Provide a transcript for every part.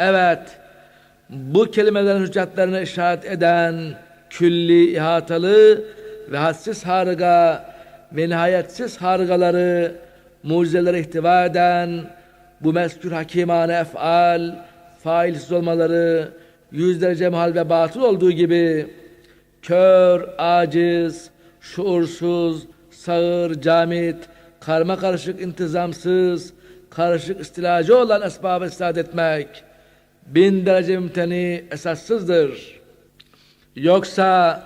Evet, bu kelimelerin hüccetlerine işaret eden külli, ihatalı ve hadsiz harika ve nihayetsiz harikaları, mucizeleri ihtiva eden bu meskür hakimane efal, failsiz olmaları, yüz derece mahal ve batıl olduğu gibi kör, aciz, şuursuz, sağır, camit, karma karışık, intizamsız, karışık istilacı olan esbabı istat etmek bin derece mümteni esassızdır. Yoksa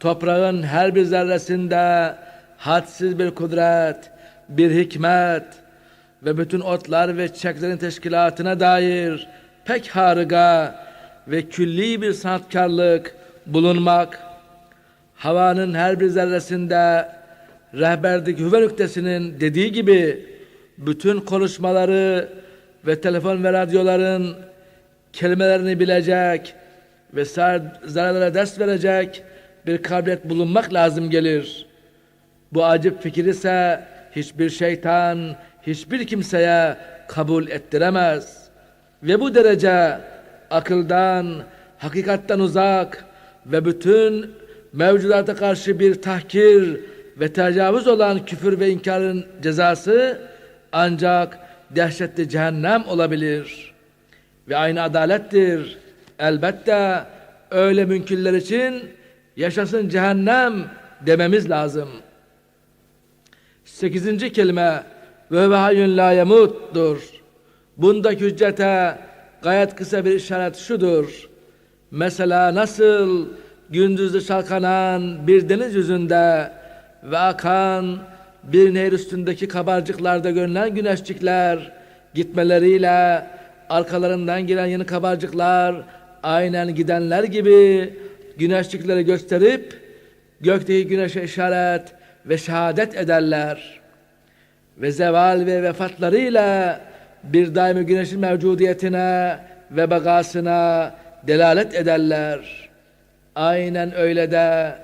toprağın her bir zerresinde hadsiz bir kudret, bir hikmet ve bütün otlar ve çiçeklerin teşkilatına dair pek harika ve külli bir sanatkarlık bulunmak, havanın her bir zerresinde rehberdeki hüve nüktesinin dediği gibi bütün konuşmaları ve telefon ve radyoların kelimelerini bilecek ve zararlara ders verecek bir kabiliyet bulunmak lazım gelir. Bu acip fikir ise hiçbir şeytan, hiçbir kimseye kabul ettiremez. Ve bu derece akıldan, hakikatten uzak ve bütün mevcudata karşı bir tahkir ve tecavüz olan küfür ve inkarın cezası ancak dehşetli cehennem olabilir. Ve aynı adalettir. Elbette öyle münkirler için yaşasın cehennem dememiz lazım. Sekizinci kelime ve ve la yemuttur. Bundaki hüccete gayet kısa bir işaret şudur. Mesela nasıl gündüzde şalkanan bir deniz yüzünde ve akan bir nehir üstündeki kabarcıklarda görünen güneşçikler gitmeleriyle arkalarından gelen yeni kabarcıklar aynen gidenler gibi güneşçikleri gösterip gökteki güneşe işaret ve şehadet ederler. Ve zeval ve vefatlarıyla bir daimi güneşin mevcudiyetine ve bagasına delalet ederler. Aynen öyle de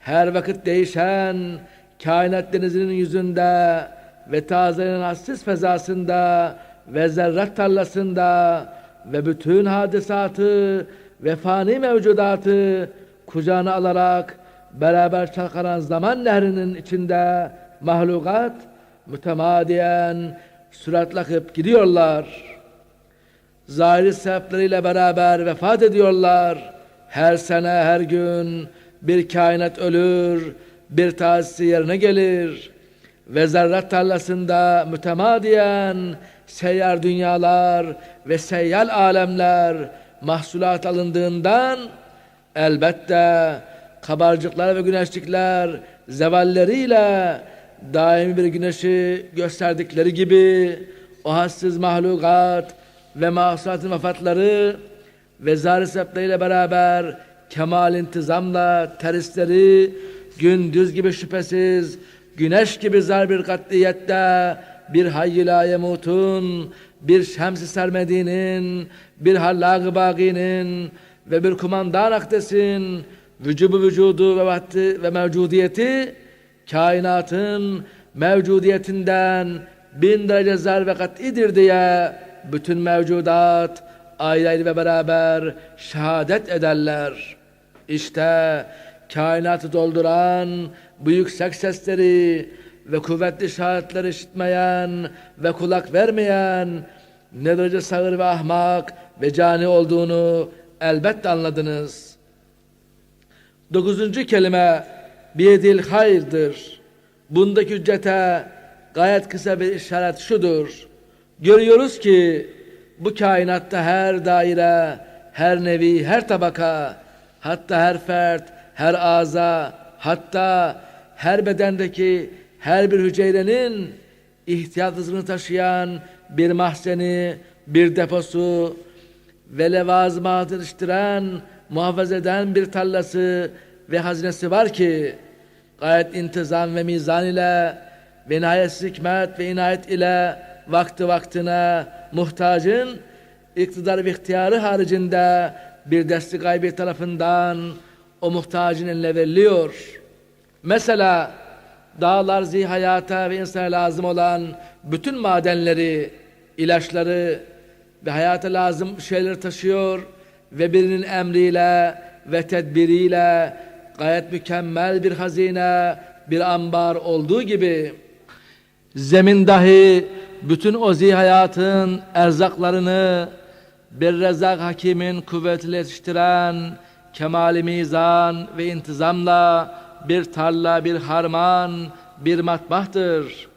her vakit değişen kainat denizinin yüzünde ve tazenin hassiz fezasında ve zerrat tarlasında ve bütün hadisatı ve fani mevcudatı kucağına alarak beraber çalkanan zaman nehrinin içinde mahlukat mütemadiyen süratle akıp gidiyorlar. Zahiri sebepleriyle beraber vefat ediyorlar. Her sene, her gün bir kainat ölür, bir tazisi yerine gelir. Ve zerrat tarlasında mütemadiyen seyyar dünyalar ve seyyal alemler mahsulat alındığından elbette kabarcıklar ve güneşlikler zevalleriyle daimi bir güneşi gösterdikleri gibi o hassiz mahlukat ve mahsulatın vefatları ve zar sebepleriyle beraber kemal intizamla teristleri gündüz gibi şüphesiz güneş gibi zar bir katliyette bir hayyila yemutun bir şems-i sermediğinin bir hallâg-ı bâginin ve bir kumandan akdesin vücubu vücudu ve vakti ve mevcudiyeti kainatın mevcudiyetinden bin derece zer ve kat'idir diye bütün mevcudat ayrı ve beraber şehadet ederler. İşte kainatı dolduran bu yüksek sesleri ve kuvvetli şahitleri işitmeyen ve kulak vermeyen ne derece sağır ve ahmak ve cani olduğunu elbette anladınız. Dokuzuncu kelime biyedil hayırdır. Bundaki hüccete gayet kısa bir işaret şudur. Görüyoruz ki bu kainatta her daire, her nevi, her tabaka, hatta her fert, her ağza, hatta her bedendeki her bir hücrenin ihtiyatını taşıyan bir mahzeni, bir deposu ve levazımatı yetiştiren, muhafaza eden bir tarlası ve hazinesi var ki gayet intizam ve mizan ile ve nihayetsiz hikmet ve inayet ile vakti vaktine muhtacın iktidar ve ihtiyarı haricinde bir desti gaybi tarafından o muhtacın eline veriliyor. Mesela dağlar zihayata ve insana lazım olan bütün madenleri, ilaçları ve hayata lazım şeyler taşıyor ve birinin emriyle ve tedbiriyle gayet mükemmel bir hazine, bir ambar olduğu gibi zemin dahi bütün o hayatın erzaklarını bir rezak hakimin kuvvetiyle yetiştiren kemali mizan ve intizamla bir tarla, bir harman, bir matbahtır.